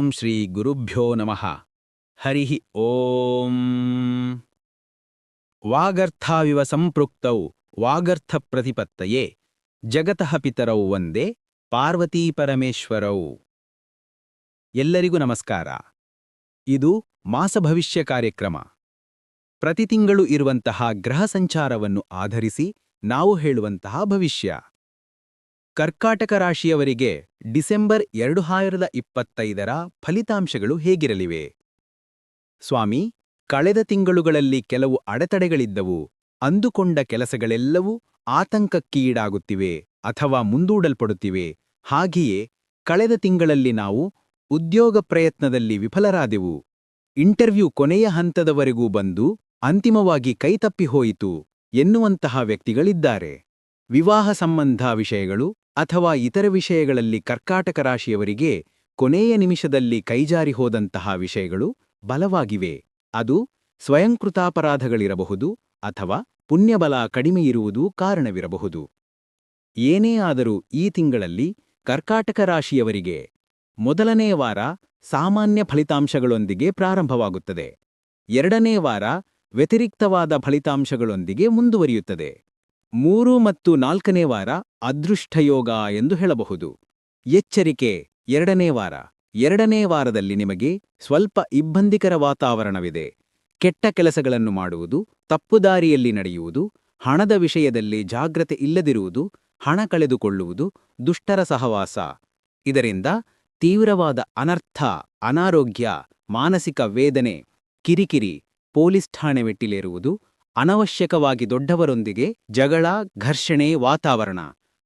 ಓಂ ಶ್ರೀ ಗುರುಭ್ಯೋ ನಮಃ. ಹರಿ ಓಂ. ವಾಗರ್ಥಾವಿವ ಸಂಪೃಕ್ತೌ ವಾಗರ್ಥ ಪ್ರತಿಪತ್ತಯೇ. ಜಗತಃ ಪಿತರೌ ಒಂದೇ ಪಾರ್ವತೀ ಪರಮೇಶ್ವರೌ. ಎಲ್ಲರಿಗೂ ನಮಸ್ಕಾರ. ಇದು ಮಾಸಭವಿಷ್ಯ ಕಾರ್ಯಕ್ರಮ. ಪ್ರತಿ ತಿಂಗಳು ಇರುವಂತಹ ಗ್ರಹ ಸಂಚಾರವನ್ನು ಆಧರಿಸಿ ನಾವು ಹೇಳುವಂತಹ ಭವಿಷ್ಯ. ಕರ್ಕಾಟಕ ರಾಶಿಯವರಿಗೆ ಡಿಸೆಂಬರ್ ಎರಡು ಸಾವಿರದ ಇಪ್ಪತ್ತೈದರ ಫಲಿತಾಂಶಗಳು ಹೇಗಿರಲಿವೆ? ಸ್ವಾಮಿ, ಕಳೆದ ತಿಂಗಳುಗಳಲ್ಲಿ ಕೆಲವು ಅಡೆತಡೆಗಳಿದ್ದವು. ಅಂದುಕೊಂಡ ಕೆಲಸಗಳೆಲ್ಲವೂ ಆತಂಕಕ್ಕೀಡಾಗುತ್ತಿವೆ ಅಥವಾ ಮುಂದೂಡಲ್ಪಡುತ್ತಿವೆ. ಹಾಗೆಯೇ ಕಳೆದ ತಿಂಗಳಲ್ಲಿ ನಾವು ಉದ್ಯೋಗ ಪ್ರಯತ್ನದಲ್ಲಿ ವಿಫಲರಾದೆವು. ಇಂಟರ್ವ್ಯೂ ಕೊನೆಯ ಹಂತದವರೆಗೂ ಬಂದು ಅಂತಿಮವಾಗಿ ಕೈತಪ್ಪಿ ಹೋಯಿತು ಎನ್ನುವಂತಹ ವ್ಯಕ್ತಿಗಳಿದ್ದಾರೆ. ವಿವಾಹ ಸಂಬಂಧ ವಿಷಯಗಳು ಅಥವಾ ಇತರ ವಿಷಯಗಳಲ್ಲಿ ಕರ್ಕಾಟಕ ರಾಶಿಯವರಿಗೆ ಕೊನೆಯ ನಿಮಿಷದಲ್ಲಿ ಕೈಜಾರಿ ಹೋದಂತಹ ವಿಷಯಗಳು ಬಲವಾಗಿವೆ. ಅದು ಸ್ವಯಂಕೃತಾಪರಾಧಗಳಿರಬಹುದು ಅಥವಾ ಪುಣ್ಯಬಲ ಕಡಿಮೆಯಿರುವುದು ಕಾರಣವಿರಬಹುದು. ಏನೇ ಆದರೂ ಈ ತಿಂಗಳಲ್ಲಿ ಕರ್ಕಾಟಕ ರಾಶಿಯವರಿಗೆ ಮೊದಲನೇ ವಾರ ಸಾಮಾನ್ಯ ಫಲಿತಾಂಶಗಳೊಂದಿಗೆ ಪ್ರಾರಂಭವಾಗುತ್ತದೆ. ಎರಡನೇ ವಾರ ವ್ಯತಿರಿಕ್ತವಾದ ಫಲಿತಾಂಶಗಳೊಂದಿಗೆ ಮುಂದುವರಿಯುತ್ತದೆ. ಮೂರು ಮತ್ತು ನಾಲ್ಕನೇ ವಾರ ಅದೃಷ್ಟಯೋಗ ಎಂದು ಹೇಳಬಹುದು. ಎಚ್ಚರಿಕೆ ಎರಡನೇ ವಾರ. ಎರಡನೇ ವಾರದಲ್ಲಿ ನಿಮಗೆ ಸ್ವಲ್ಪ ಇಬ್ಬಂದಿಕರ ವಾತಾವರಣವಿದೆ. ಕೆಟ್ಟ ಕೆಲಸಗಳನ್ನು ಮಾಡುವುದು, ತಪ್ಪುದಾರಿಯಲ್ಲಿ ನಡೆಯುವುದು, ಹಣದ ವಿಷಯದಲ್ಲಿ ಜಾಗ್ರತೆ ಇಲ್ಲದಿರುವುದು, ಹಣ ಕಳೆದುಕೊಳ್ಳುವುದು, ದುಷ್ಟರ ಸಹವಾಸ. ಇದರಿಂದ ತೀವ್ರವಾದ ಅನರ್ಥ, ಅನಾರೋಗ್ಯ, ಮಾನಸಿಕ ವೇದನೆ, ಕಿರಿಕಿರಿ, ಪೊಲೀಸ್ ಠಾಣೆ ಮೆಟ್ಟಿಲೇರುವುದು ಅನವಶ್ಯಕವಾಗಿ ದೊಡ್ಡವರೊಂದಿಗೆ ಜಗಳ, ಘರ್ಷಣೆ, ವಾತಾವರಣ,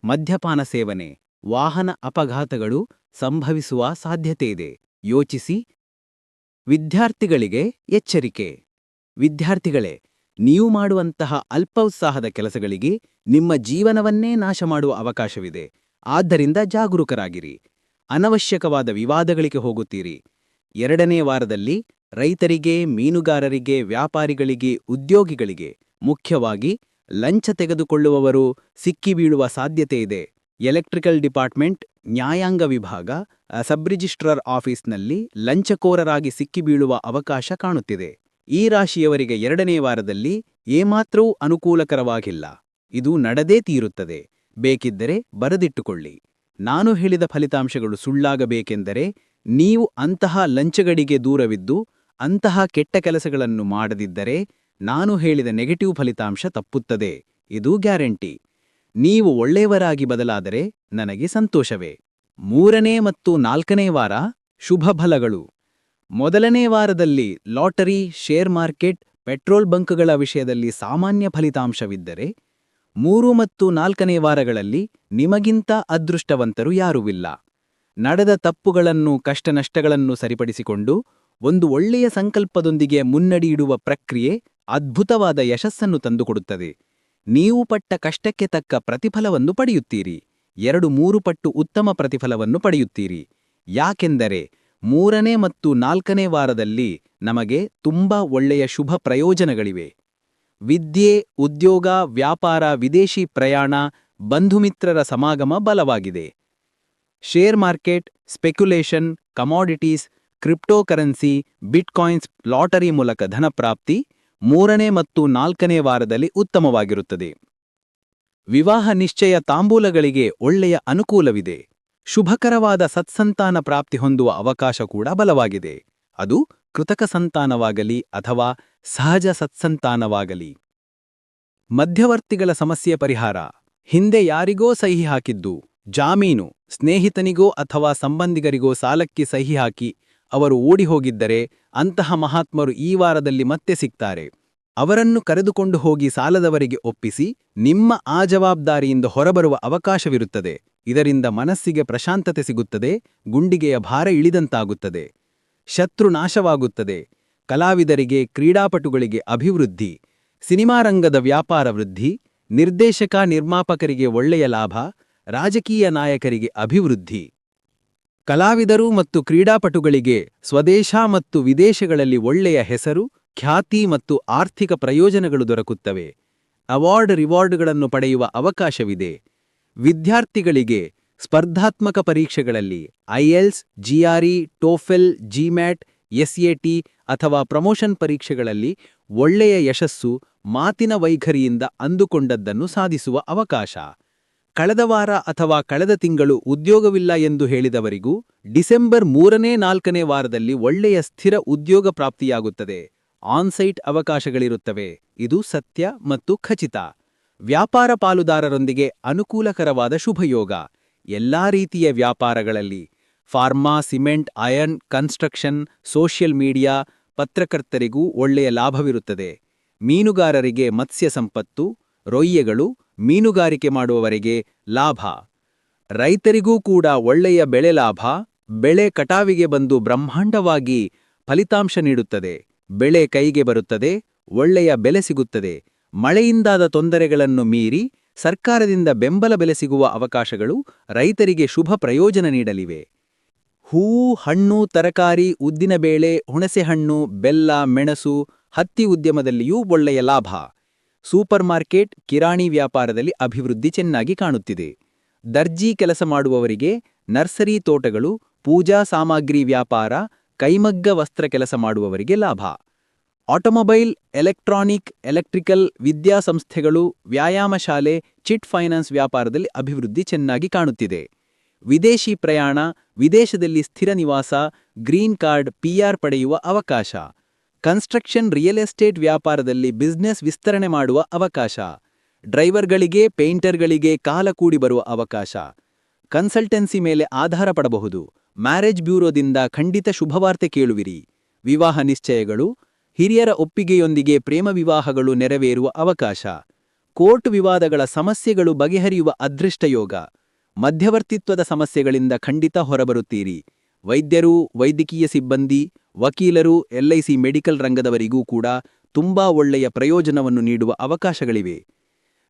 ಮದ್ಯಪಾನ ಸೇವನೆ, ವಾಹನ ಅಪಘಾತಗಳು ಸಂಭವಿಸುವ ಸಾಧ್ಯತೆಯಿದೆ ಯೋಚಿಸಿ. ವಿದ್ಯಾರ್ಥಿಗಳಿಗೆ ಎಚ್ಚರಿಕೆ. ವಿದ್ಯಾರ್ಥಿಗಳೇ, ನೀವು ಮಾಡುವಂತಹ ಅಲ್ಪೋತ್ಸಾಹದ ಕೆಲಸಗಳಿಗೆ ನಿಮ್ಮ ಜೀವನವನ್ನೇ ನಾಶ ಮಾಡುವ ಅವಕಾಶವಿದೆ. ಆದ್ದರಿಂದ ಜಾಗರೂಕರಾಗಿರಿ. ಅನವಶ್ಯಕವಾದ ವಿವಾದಗಳಿಗೆ ಹೋಗುತ್ತೀರಿ. ಎರಡನೇ ವಾರದಲ್ಲಿ ರೈತರಿಗೆ, ಮೀನುಗಾರರಿಗೆ, ವ್ಯಾಪಾರಿಗಳಿಗೆ, ಉದ್ಯೋಗಿಗಳಿಗೆ, ಮುಖ್ಯವಾಗಿ ಲಂಚ ತೆಗೆದುಕೊಳ್ಳುವವರು ಸಿಕ್ಕಿಬೀಳುವ ಸಾಧ್ಯತೆಯಿದೆ ಎಲೆಕ್ಟ್ರಿಕಲ್ ಡಿಪಾರ್ಟ್ಮೆಂಟ್, ನ್ಯಾಯಾಂಗ ವಿಭಾಗ ಸಬ್ರಿಜಿಸ್ಟ್ರರ್ ಸಬ್ ರಿಜಿಸ್ಟ್ರಾರ್ ಆಫೀಸ್ನಲ್ಲಿ ಲಂಚಕೋರರಾಗಿ ಸಿಕ್ಕಿಬೀಳುವ ಅವಕಾಶ ಕಾಣುತ್ತಿದೆ. ಈ ರಾಶಿಯವರಿಗೆ ಎರಡನೇ ವಾರದಲ್ಲಿ ಏಮಾತ್ರವೂ ಅನುಕೂಲಕರವಾಗಿಲ್ಲ. ಇದು ನಡೆದೇ ತೀರುತ್ತದೆ. ಬೇಕಿದ್ದರೆ ಬರೆದಿಟ್ಟುಕೊಳ್ಳಿ. ನಾನು ಹೇಳಿದ ಫಲಿತಾಂಶಗಳು ಸುಳ್ಳಾಗಬೇಕೆಂದರೆ ನೀವು ಅಂತಹ ಲಂಚಗಡಿಗೆ ದೂರವಿದ್ದು ಅಂತಹ ಕೆಟ್ಟ ಕೆಲಸಗಳನ್ನು ಮಾಡದಿದ್ದರೆ ನಾನು ಹೇಳಿದ ನೆಗೆಟಿವ್ ಫಲಿತಾಂಶ ತಪ್ಪುತ್ತದೆ. ಇದು ಗ್ಯಾರಂಟಿ. ನೀವು ಒಳ್ಳೆಯವರಾಗಿ ಬದಲಾದರೆ ನನಗೆ ಸಂತೋಷವೇ. ಮೂರನೇ ಮತ್ತು ನಾಲ್ಕನೇ ವಾರ ಶುಭ ಫಲಗಳು. ಮೊದಲನೇ ವಾರದಲ್ಲಿ ಲಾಟರಿ, ಶೇರ್ ಮಾರ್ಕೆಟ್, ಪೆಟ್ರೋಲ್ ಬಂಕ್ಗಳ ವಿಷಯದಲ್ಲಿ ಸಾಮಾನ್ಯ ಫಲಿತಾಂಶವಿದ್ದರೆ ಮೂರು ಮತ್ತು ನಾಲ್ಕನೇ ವಾರಗಳಲ್ಲಿ ನಿಮಗಿಂತ ಅದೃಷ್ಟವಂತರು ಯಾರೂ ಇಲ್ಲ. ನಡೆದ ತಪ್ಪುಗಳನ್ನು, ಕಷ್ಟನಷ್ಟಗಳನ್ನು ಸರಿಪಡಿಸಿಕೊಂಡು ಒಂದು ಒಳ್ಳೆಯ ಸಂಕಲ್ಪದೊಂದಿಗೆ ಮುನ್ನಡೆಯಿಡುವ ಪ್ರಕ್ರಿಯೆ ಅದ್ಭುತವಾದ ಯಶಸ್ಸನ್ನು ತಂದುಕೊಡುತ್ತದೆ. ನೀವು ಪಟ್ಟ ಕಷ್ಟಕ್ಕೆ ತಕ್ಕ ಪ್ರತಿಫಲವನ್ನು ಪಡೆಯುತ್ತೀರಿ. ಎರಡು ಮೂರು ಪಟ್ಟು ಉತ್ತಮ ಪ್ರತಿಫಲವನ್ನು ಪಡೆಯುತ್ತೀರಿ. ಯಾಕೆಂದರೆ ಮೂರನೇ ಮತ್ತು ನಾಲ್ಕನೇ ವಾರದಲ್ಲಿ ನಮಗೆ ತುಂಬಾ ಒಳ್ಳೆಯ ಶುಭ ಪ್ರಯೋಜನಗಳಿವೆ. ವಿದ್ಯೆ, ಉದ್ಯೋಗ, ವ್ಯಾಪಾರ, ವಿದೇಶಿ ಪ್ರಯಾಣ, ಬಂಧುಮಿತ್ರರ ಸಮಾಗಮ ಬಲವಾಗಿದೆ. Share market, speculation, commodities cryptocurrency, bitcoins lottery ಮೂಲಕ ಧನಪ್ರಾಪ್ತಿ ಮೂರನೇ ಮತ್ತು ನಾಲ್ಕನೇ ವಾರದಲ್ಲಿ ಉತ್ತಮವಾಗಿರುತ್ತದೆ. ವಿವಾಹ ನಿಶ್ಚಯ ತಾಂಬೂಲಗಳಿಗೆ ಒಳ್ಳೆಯ ಅನುಕೂಲವಿದೆ. ಶುಭಕರವಾದ ಸತ್ಸಂತಾನ ಪ್ರಾಪ್ತಿ ಹೊಂದುವ ಅವಕಾಶ ಕೂಡ ಬಲವಾಗಿದೆ. ಅದು ಕೃತಕ ಸಂತಾನವಾಗಲಿ ಅಥವಾ ಸಹಜ ಸತ್ಸಂತಾನವಾಗಲಿ. ಮಧ್ಯವರ್ತಿಗಳ ಸಮಸ್ಯೆ ಪರಿಹಾರ. ಹಿಂದೆ ಯಾರಿಗೋ ಸಹಿ ಹಾಕಿದ್ದು, ಜಾಮೀನು, ಸ್ನೇಹಿತನಿಗೋ ಅಥವಾ ಸಂಬಂಧಿಗರಿಗೋ ಸಾಲಕ್ಕೆ ಸಹಿ ಹಾಕಿ ಅವರು ಓಡಿಹೋಗಿದ್ದರೆ ಅಂತಹ ಮಹಾತ್ಮರು ಈ ವಾರದಲ್ಲಿ ಮತ್ತೆ ಸಿಗ್ತಾರೆ. ಅವರನ್ನು ಕರೆದುಕೊಂಡು ಹೋಗಿ ಸಾಲದವರಿಗೆ ಒಪ್ಪಿಸಿ ನಿಮ್ಮ ಆ ಜವಾಬ್ದಾರಿಯಿಂದ ಹೊರಬರುವ ಅವಕಾಶವಿರುತ್ತದೆ. ಇದರಿಂದ ಮನಸ್ಸಿಗೆ ಪ್ರಶಾಂತತೆ ಸಿಗುತ್ತದೆ, ಗುಂಡಿಗೆಯ ಭಾರ ಇಳಿದಂತಾಗುತ್ತದೆ. ಶತ್ರು ನಾಶವಾಗುತ್ತದೆ. ಕಲಾವಿದರಿಗೆ, ಕ್ರೀಡಾಪಟುಗಳಿಗೆ ಅಭಿವೃದ್ಧಿ. ಸಿನಿಮಾ ರಂಗದ ವ್ಯಾಪಾರ ವೃದ್ಧಿ. ನಿರ್ದೇಶಕ ನಿರ್ಮಾಪಕರಿಗೆ ಒಳ್ಳೆಯ ಲಾಭ. ರಾಜಕೀಯ ನಾಯಕರಿಗೆ ಅಭಿವೃದ್ಧಿ. ಕಲಾವಿದರು ಮತ್ತು ಕ್ರೀಡಾಪಟುಗಳಿಗೆ ಸ್ವದೇಶ ಮತ್ತು ವಿದೇಶಗಳಲ್ಲಿ ಒಳ್ಳೆಯ ಹೆಸರು, ಖ್ಯಾತಿ ಮತ್ತು ಆರ್ಥಿಕ ಪ್ರಯೋಜನಗಳು ದೊರಕುತ್ತವೆ. ಅವಾರ್ಡ್ ರಿವಾರ್ಡ್ಗಳನ್ನು ಪಡೆಯುವ ಅವಕಾಶವಿದೆ. ವಿದ್ಯಾರ್ಥಿಗಳಿಗೆ ಸ್ಪರ್ಧಾತ್ಮಕ ಪರೀಕ್ಷೆಗಳಲ್ಲಿ ಐಎಲ್ಸ್ ಜಿಆರ್ಇ ಟೋಫೆಲ್ ಜಿಮ್ಯಾಟ್ ಎಸ್ಎಟಿ ಅಥವಾ ಪ್ರಮೋಷನ್ ಪರೀಕ್ಷೆಗಳಲ್ಲಿ ಒಳ್ಳೆಯ ಯಶಸ್ಸು ಮಾತಿನ ವೈಖರಿಯಿಂದ ಅಂದುಕೊಂಡದ್ದನ್ನು ಸಾಧಿಸುವ ಅವಕಾಶ. ಕಳೆದ ವಾರ ಅಥವಾ ಕಳೆದ ತಿಂಗಳು ಉದ್ಯೋಗವಿಲ್ಲ ಎಂದು ಹೇಳಿದವರಿಗೂ ಡಿಸೆಂಬರ್ ಮೂರನೇ ನಾಲ್ಕನೇ ವಾರದಲ್ಲಿ ಒಳ್ಳೆಯ ಸ್ಥಿರ ಉದ್ಯೋಗ ಪ್ರಾಪ್ತಿಯಾಗುತ್ತದೆ. ಆನ್ಸೈಟ್ ಅವಕಾಶಗಳಿರುತ್ತವೆ. ಇದು ಸತ್ಯ ಮತ್ತು ಖಚಿತ. ವ್ಯಾಪಾರ ಪಾಲುದಾರರೊಂದಿಗೆ ಅನುಕೂಲಕರವಾದ ಶುಭಯೋಗ. ಎಲ್ಲಾ ರೀತಿಯ ವ್ಯಾಪಾರಗಳಲ್ಲಿ pharma, cement iron construction, social media ಪತ್ರಕರ್ತರಿಗೂ ಒಳ್ಳೆಯ ಲಾಭವಿರುತ್ತದೆ. ಮೀನುಗಾರರಿಗೆ ಮತ್ಸ್ಯ ಸಂಪತ್ತು ರೊಯ್ಯೆಗಳು ಮೀನುಗಾರಿಕೆ ಮಾಡುವವರಿಗೆ ಲಾಭ. ರೈತರಿಗೂ ಕೂಡ ಒಳ್ಳೆಯ ಬೆಳೆ ಲಾಭ, ಬೆಳೆ ಕಟಾವಿಗೆ ಬಂದು ಬ್ರಹ್ಮಾಂಡವಾಗಿ ಫಲಿತಾಂಶ ನೀಡುತ್ತದೆ, ಬೆಳೆ ಕೈಗೆ ಬರುತ್ತದೆ, ಒಳ್ಳೆಯ ಬೆಲೆ ಸಿಗುತ್ತದೆ, ಮಳೆಯಿಂದಾದ ತೊಂದರೆಗಳನ್ನು ಮೀರಿ ಸರ್ಕಾರದಿಂದ ಬೆಂಬಲ ಬೆಲೆ ಸಿಗುವ ಅವಕಾಶಗಳು ರೈತರಿಗೆ ಶುಭ ಪ್ರಯೋಜನ ನೀಡಲಿವೆ. ಹೂ, ಹಣ್ಣು, ತರಕಾರಿ, ಉದ್ದಿನಬೇಳೆ, ಹುಣಸೆಹಣ್ಣು, ಬೆಲ್ಲ, ಮೆಣಸು, ಹತ್ತಿ ಉದ್ಯಮದಲ್ಲಿಯೂ ಒಳ್ಳೆಯ ಲಾಭ. ಸೂಪರ್ ಮಾರ್ಕೆಟ್ ಕಿರಾಣಿ ವ್ಯಾಪಾರದಲ್ಲಿ ಅಭಿವೃದ್ಧಿ ಚೆನ್ನಾಗಿ ಕಾಣುತ್ತಿದೆ. ದರ್ಜಿ ಕೆಲಸ ಮಾಡುವವರಿಗೆ ನರ್ಸರಿ ತೋಟಗಳು, ಪೂಜಾ ಸಾಮಗ್ರಿ ವ್ಯಾಪಾರ, ಕೈಮಗ್ಗ ವಸ್ತ್ರ ಕೆಲಸ ಮಾಡುವವರಿಗೆ ಲಾಭ. ಆಟೋಮೊಬೈಲ್, ಎಲೆಕ್ಟ್ರಾನಿಕ್, ಎಲೆಕ್ಟ್ರಿಕಲ್ ವಿದ್ಯಾಸಂಸ್ಥೆಗಳು ವ್ಯಾಯಾಮ ಶಾಲೆ, ಚಿಟ್ ಫೈನಾನ್ಸ್ ವ್ಯಾಪಾರದಲ್ಲಿ ಅಭಿವೃದ್ಧಿ ಚೆನ್ನಾಗಿ ಕಾಣುತ್ತಿದೆ. ವಿದೇಶಿ ಪ್ರಯಾಣ, ವಿದೇಶದಲ್ಲಿ ಸ್ಥಿರ ನಿವಾಸ, ಗ್ರೀನ್ ಕಾರ್ಡ್ ಪಿಆರ್ ಪಡೆಯುವ ಅವಕಾಶ. ಕನ್ಸ್ಟ್ರಕ್ಷನ್ ರಿಯಲ್ ಎಸ್ಟೇಟ್ ವ್ಯಾಪಾರದಲ್ಲಿ ಬಿಸ್ನೆಸ್ ವಿಸ್ತರಣೆ ಮಾಡುವ ಅವಕಾಶ. ಡ್ರೈವರ್ಗಳಿಗೆ, ಪೇಂಟರ್ಗಳಿಗೆ ಕಾಲ ಕೂಡಿ ಬರುವ ಅವಕಾಶ. ಕನ್ಸಲ್ಟೆನ್ಸಿ ಮೇಲೆ ಆಧಾರ ಪಡಬಹುದು. ಮ್ಯಾರೇಜ್ ಬ್ಯೂರೋದಿಂದ ಖಂಡಿತ ಶುಭವಾರ್ತೆ ಕೇಳುವಿರಿ. ವಿವಾಹ ನಿಶ್ಚಯಗಳು. ಹಿರಿಯರ ಒಪ್ಪಿಗೆಯೊಂದಿಗೆ ಪ್ರೇಮ ವಿವಾಹಗಳು ನೆರವೇರುವ ಅವಕಾಶ. ಕೋರ್ಟ್ ವಿವಾದಗಳ ಸಮಸ್ಯೆಗಳು ಬಗೆಹರಿಯುವ ಅದೃಷ್ಟಯೋಗ. ಮಧ್ಯವರ್ತಿತ್ವದ ಸಮಸ್ಯೆಗಳಿಂದ ಖಂಡಿತ ಹೊರಬರುತ್ತೀರಿ. ವೈದ್ಯರು, ವೈದ್ಯಕೀಯ ಸಿಬ್ಬಂದಿ, ವಕೀಲರು ಎಲ್ಐಸಿ ಮೆಡಿಕಲ್ ರಂಗದವರಿಗೂ ಕೂಡ ತುಂಬಾ ಒಳ್ಳೆಯ ಪ್ರಯೋಜನವನ್ನು ನೀಡುವ ಅವಕಾಶಗಳಿವೆ.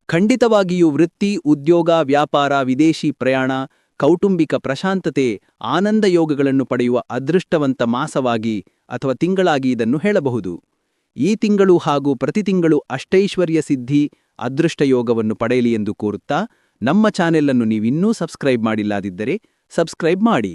ಖಂಡಿತವಾಗಿಯೂ ವೃತ್ತಿ, ಉದ್ಯೋಗ, ವ್ಯಾಪಾರ, ವಿದೇಶಿ ಪ್ರಯಾಣ, ಕೌಟುಂಬಿಕ ಪ್ರಶಾಂತತೆ, ಆನಂದ ಯೋಗಗಳನ್ನು ಪಡೆಯುವ ಅದೃಷ್ಟವಂತ ಮಾಸವಾಗಿ ಅಥವಾ ತಿಂಗಳಾಗಿ ಇದನ್ನು ಹೇಳಬಹುದು. ಈ ತಿಂಗಳು ಹಾಗೂ ಪ್ರತಿ ತಿಂಗಳು ಅಷ್ಟೈಶ್ವರ್ಯ ಸಿದ್ಧಿ ಅದೃಷ್ಟಯೋಗವನ್ನು ಪಡೆಯಲಿ ಎಂದು ಕೋರುತ್ತಾ ನಮ್ಮ ಚಾನೆಲ್ ಅನ್ನು ನೀವಿನ್ನೂ ಸಬ್ಸ್ಕ್ರೈಬ್ ಮಾಡಿಲ್ಲದಿದ್ದರೆ ಸಬ್ಸ್ಕ್ರೈಬ್ ಮಾಡಿ.